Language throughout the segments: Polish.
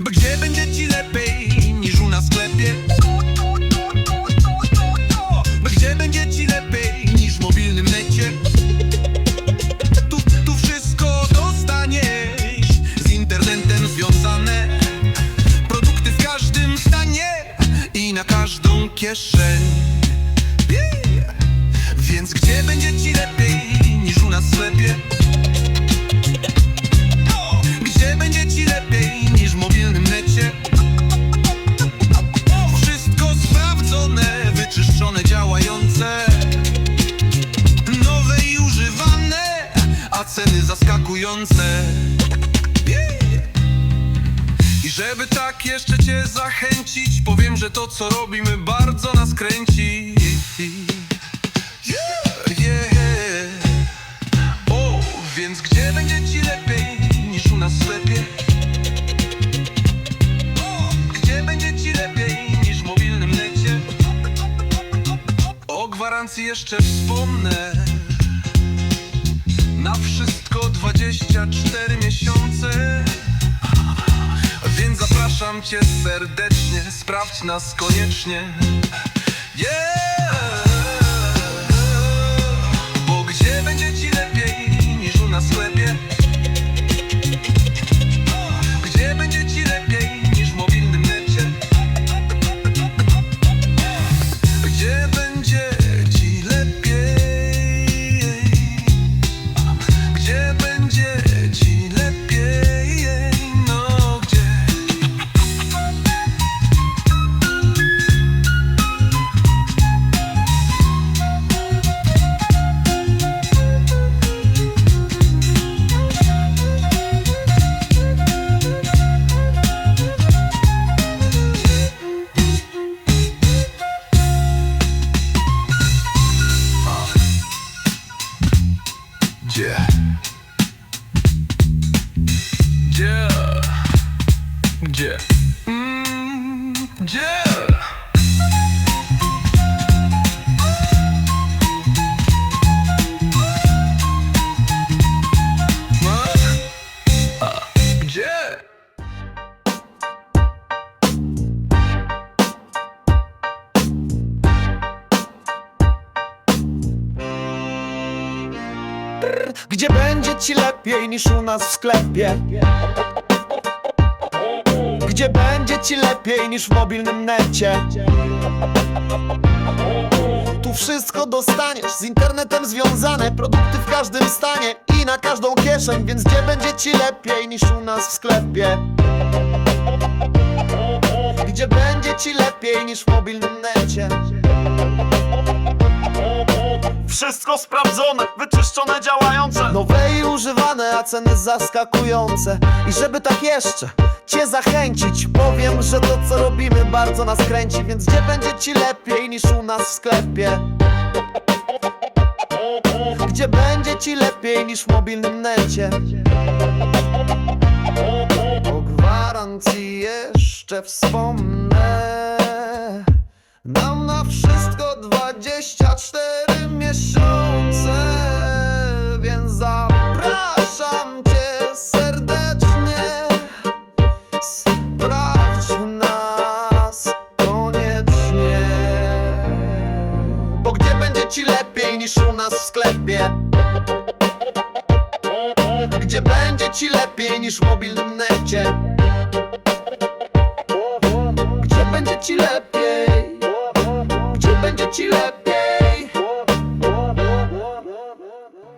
Bo gdzie będzie ci lepiej niż u nas w sklepie? Bo gdzie będzie ci lepiej niż w mobilnym necie? Tu, tu wszystko dostaniesz z internetem związane Produkty w każdym stanie i na każdą kieszeń Yeah! Więc gdzie będzie ci lepiej I żeby tak jeszcze cię zachęcić Powiem, że to co robimy bardzo nas kręci Yeah. O, więc gdzie będzie ci lepiej niż u nas w sklepie? Gdzie będzie ci lepiej niż w mobilnym necie? O gwarancji jeszcze wspomnę Na wszystko 24 miesiące Więc zapraszam cię serdecznie Sprawdź nas koniecznie Yeah! Gdzie? Mm, gdzie? Gdzie będzie ci lepiej niż u nas w sklepie? Gdzie będzie ci lepiej niż w mobilnym necie? Tu wszystko dostaniesz z internetem związane Produkty w każdym stanie i na każdą kieszeń Więc gdzie będzie ci lepiej niż u nas w sklepie? Gdzie będzie ci lepiej niż w mobilnym necie? Wszystko sprawdzone, wyczyszczone, działające Nowe i używane, a ceny zaskakujące I żeby tak jeszcze Cię zachęcić Powiem, że to co robimy bardzo nas kręci Więc gdzie będzie Ci lepiej niż u nas w sklepie? Gdzie będzie Ci lepiej niż w mobilnym necie? O gwarancji jeszcze wspomnę Nam na wszystko 24 miesiące Więc zapraszam ci lepiej niż u nas w sklepie? Gdzie będzie ci lepiej niż w mobilnym necie? Gdzie będzie ci lepiej? Gdzie będzie ci lepiej?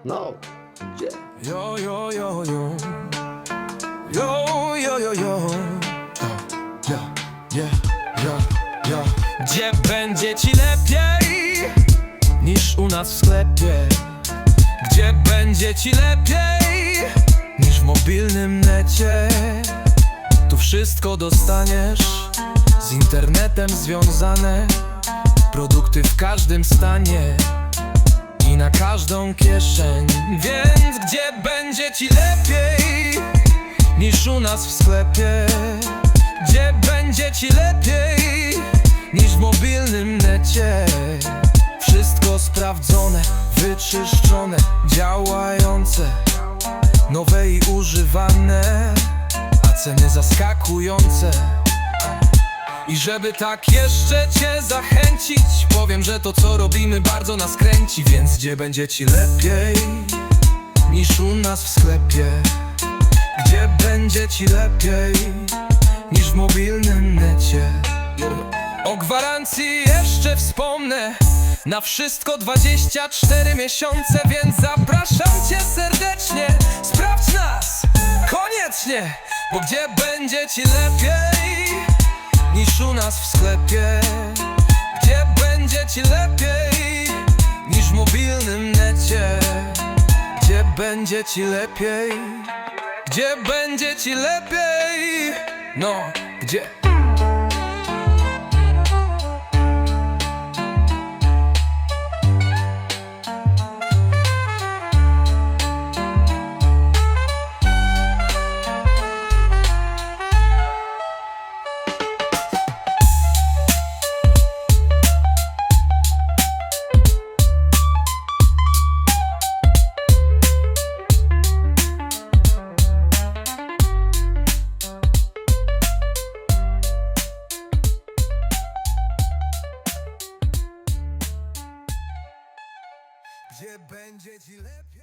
No, gdzie? Yo, yo, yo, yo. Yo, yo, yo, yo. Yo, yo, yo, yo. Gdzie będzie nas w sklepie? Gdzie będzie ci lepiej niż w mobilnym necie? Tu wszystko dostaniesz z internetem związane Produkty w każdym stanie i na każdą kieszeń Więc gdzie będzie ci lepiej niż u nas w sklepie? Gdzie będzie ci lepiej niż w mobilnym necie? Wszystko sprawdzone, wyczyszczone, działające Nowe i używane A ceny zaskakujące. I żeby tak jeszcze cię zachęcić Powiem, że to co robimy bardzo nas kręci Więc gdzie będzie ci lepiej niż u nas w sklepie? Gdzie będzie ci lepiej niż w mobilnym necie? O gwarancji jeszcze wspomnę Na wszystko 24 miesiące Więc zapraszam cię serdecznie. Sprawdź nas koniecznie Bo gdzie będzie ci lepiej niż u nas w sklepie? Gdzie będzie ci lepiej niż w mobilnym necie? Gdzie będzie ci lepiej? Gdzie będzie ci lepiej? No, gdzie? Będzie ci lepiej